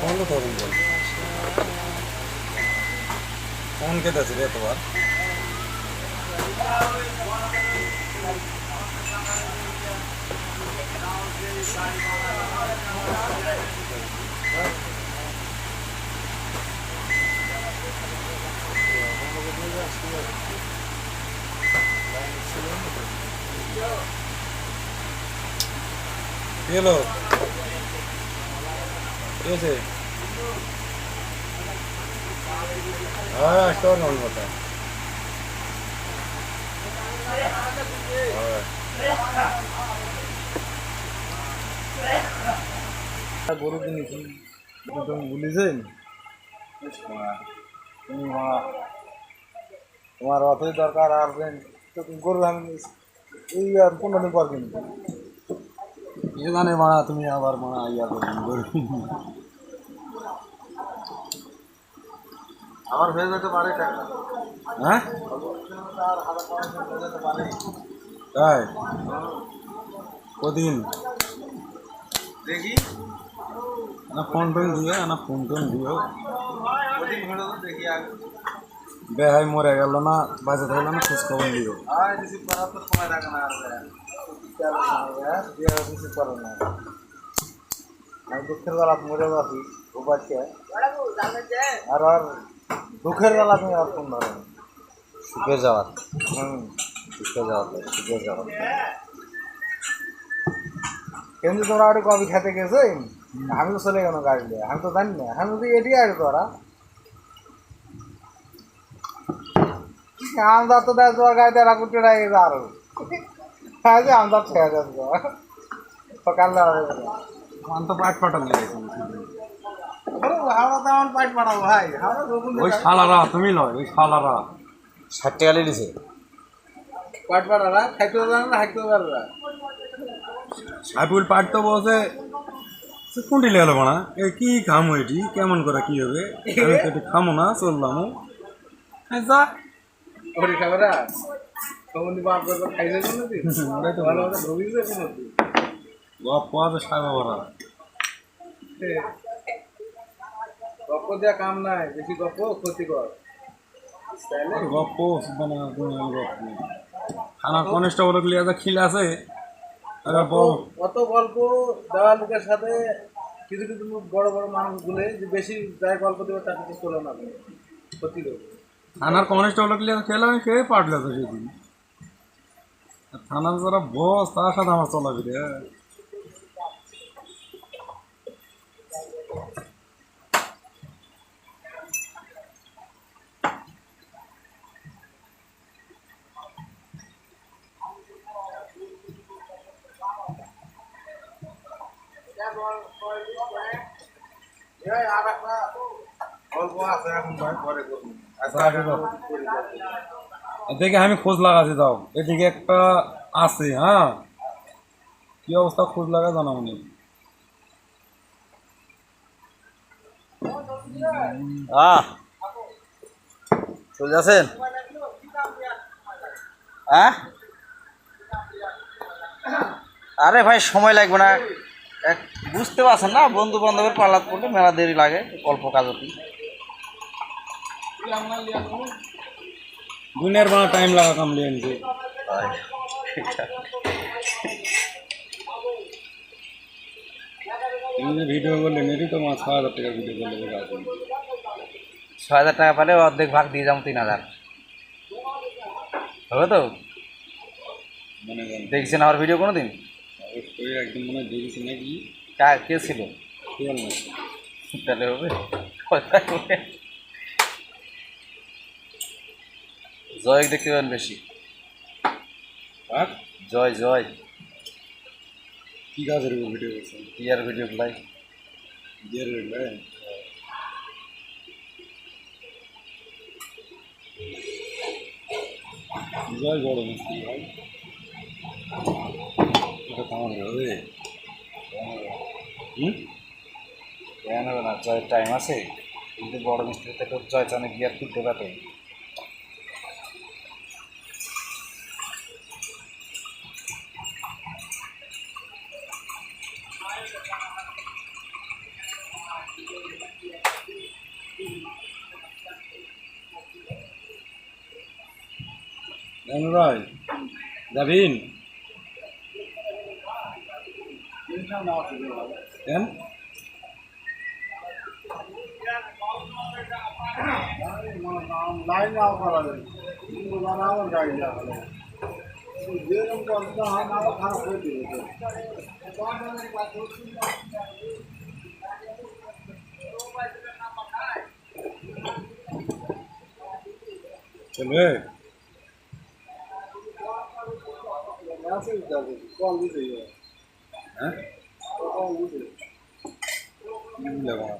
Phone করুন phone কেটেছে রে তোমার কি হলো কি হয়েছে হ্যাঁ আসতে পারলাম কথা গরু কিনেছি তুমি ভুলিছেন তোমার অতই দরকার আর এই আর পনেরো দিন পর কিনবো তুমি আবার মারা ইয়া করবেন গরু আমার হয়ে যেতে পারে টাকা হ্যাঁ তাই কদিন দেখি না ফোন টোন দিও না ফোন টোন দিও কদিন হলো তো দেখি আগে বেহাই মরে গেল না বাজে থাকল না খোঁজ খবর দিও আর রিসিভ করার তো সময় থাকে না আর রিসিভ করো না আমি দুঃখের বেলা মরে যাচ্ছি উপাচ্ছে আর আর দুঃখের বেলা তুমি আর ফোন ধরো। সুখে যাওয়ার হুম। সুখে যাওয়ার সুখে যাওয়ার কিন্তু তোমরা ওটা কবি খেতে গেছো? আমি তো চলে গেল গাড়ি নিয়ে। আমি তো জানি না। আমি তো এটি আর তোরা। আমদার তো দেয় তোমার গাড়িতে রাখু টেরাই গেছে আরও। হ্যাঁ যে আমদার ছেড়ে যাচ্ছে সকালে আমি তো পাট পাঠাবো হাওড়া ওই শালারা তুমি নয় ওই শালারা। ষাট টাকা লিখেছে পাইট খাইতে না না সাইফুল পাট তো বসে কোনটি লেগেলো এ কি খামো এটি? কেমন করে কি হবে? আমি তো খামো না চললাম। যা। ওরে খাবারা কমনি বাপ করে খাইছে ভালো ভালো ঢুকিছে কোন পাওয়া তো। সাগা ভরা গপ্প দেওয়া কাম নাই বেশি গপ্প ক্ষতিকর। গপ্প মানে গপ্প থানা কনস্টেবল লিয়া যা খিল আছে? অত গল্প দেওয়া লোকের সাথে কিছু কিছু বড় বড় মানুষ গুলে যে বেশি যাই গল্প দেবে তার কিছু চলে না। ক্ষতি করবে। থানার কনস্টেবল লিয়া খেলাম সে পাটলে তো সেদিন। থানার যারা বস তার সাথে আমার চলাফিরে। আর একটা গল্প আছে এখন ভাই পরে করব আচ্ছা, আগে দাও। এদিকে আমি খোঁজ লাগাচ্ছি দাও এদিকে একটা আছে হ্যাঁ? কি অবস্থা খোঁজ লাগা জানাও নি আহ, চলে যাচ্ছেন? হ্যাঁ? আরে ভাই, সময় লাগবে না। এক বুঝতে পারছেন না বন্ধু বান্ধবের পাল্লাত পড়লে মেলা দেরি লাগে অল্প কাজতি দুনিয়ার বানা টাইম লাগা কামলি আনছে তুমি যে ভিডিও করলে নেটি তো মাছ ছ হাজার টাকা ভিডিও করলে দেখা ছ হাজার টাকা পেলে অর্ধেক ভাগ দিয়ে যাব তিন হাজার। হবে তো? দেখছেন আমার ভিডিও কোনো দিন একদিন মনে হয় দেখেছি নাকি? কে ছিল? খেয়াল তাহলে হবে। কথা জয় দেখতে পাবেন বেশি? আর? জয় জয়। কি কাজের ভিডিও করছেন? ইয়ার ভিডিও বিয়ের রইলে জয় বড় মিস্ত্রি ভাই। ఇక్కడ కావాలి কেন হবে না জয়ের টাইম আছে কিন্তু বড় মিস্ত্রি থেকে জয় চানে গিয়ার তুলতে পারে ভাই যাবিন কেন লাইন নাও করা যায় কিন্তু আমার গাড়ি যাওয়া যেরকম কষ্ট হয় না খারাপ হয়ে দিবে চলবে হ্যাঁ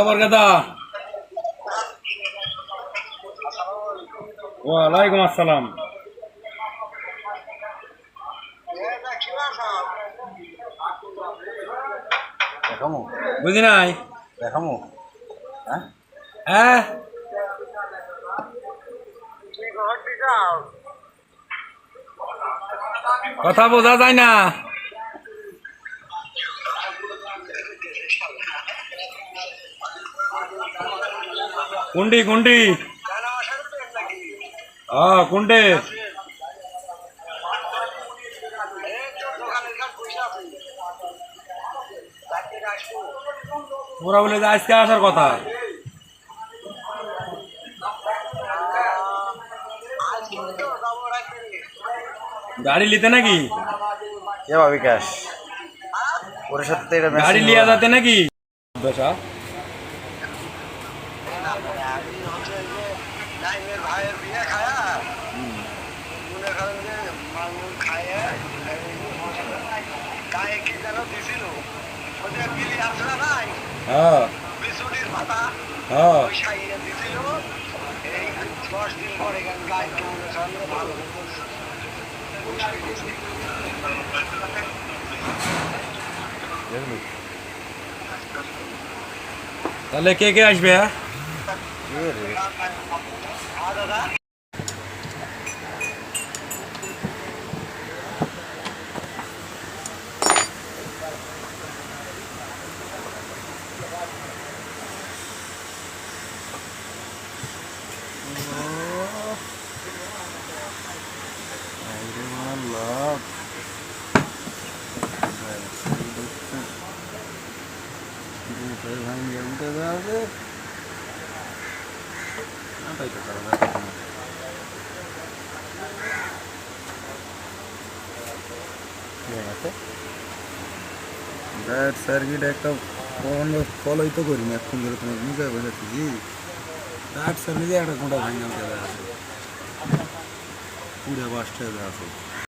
আমার কথা ওয়ালাইকুম আসসালাম দেখামো বুঝি নাই দেখামো হ্যাঁ হ্যাঁ কথা বোঝা যায় না কুন্ডি কুন্ডি হ্যাঁ কুন্ডে ওরা বলে যে আজকে আসার কথা। গাড়ি নিতে নাকি? কে বা বিকাশ ওর সাথে তো এটা গাড়ি হলো যাতে নাকি? দশা ভাইয়ের বিয়ে খায়া কি যেন দিছিল আসলে নাই হ্যাঁ। বিচুটির পাতা হ্যাঁ। ওই সাইয়ে দিছিল এই দশ দিন পরে গান গায়ে তো ভালো মতো ওই সাইয়ে দেখলি? তাহলে কে কে আসবে হ্যাঁ কে রে? হ্যাঁ দাদা আরে আমার লাভ। দুটোই ভাঙিয়ে উঠে যাবে। না, তাই তো কারণ আছে না। ডায়েট সার্কিট একটা ফলোই তো করি না এখন ধরে তোমার বুঝে বোঝাচ্ছি জি ব্যাট সার্কিটে একটা গোটা ভাঙা আছে পুরো বাসটা আছে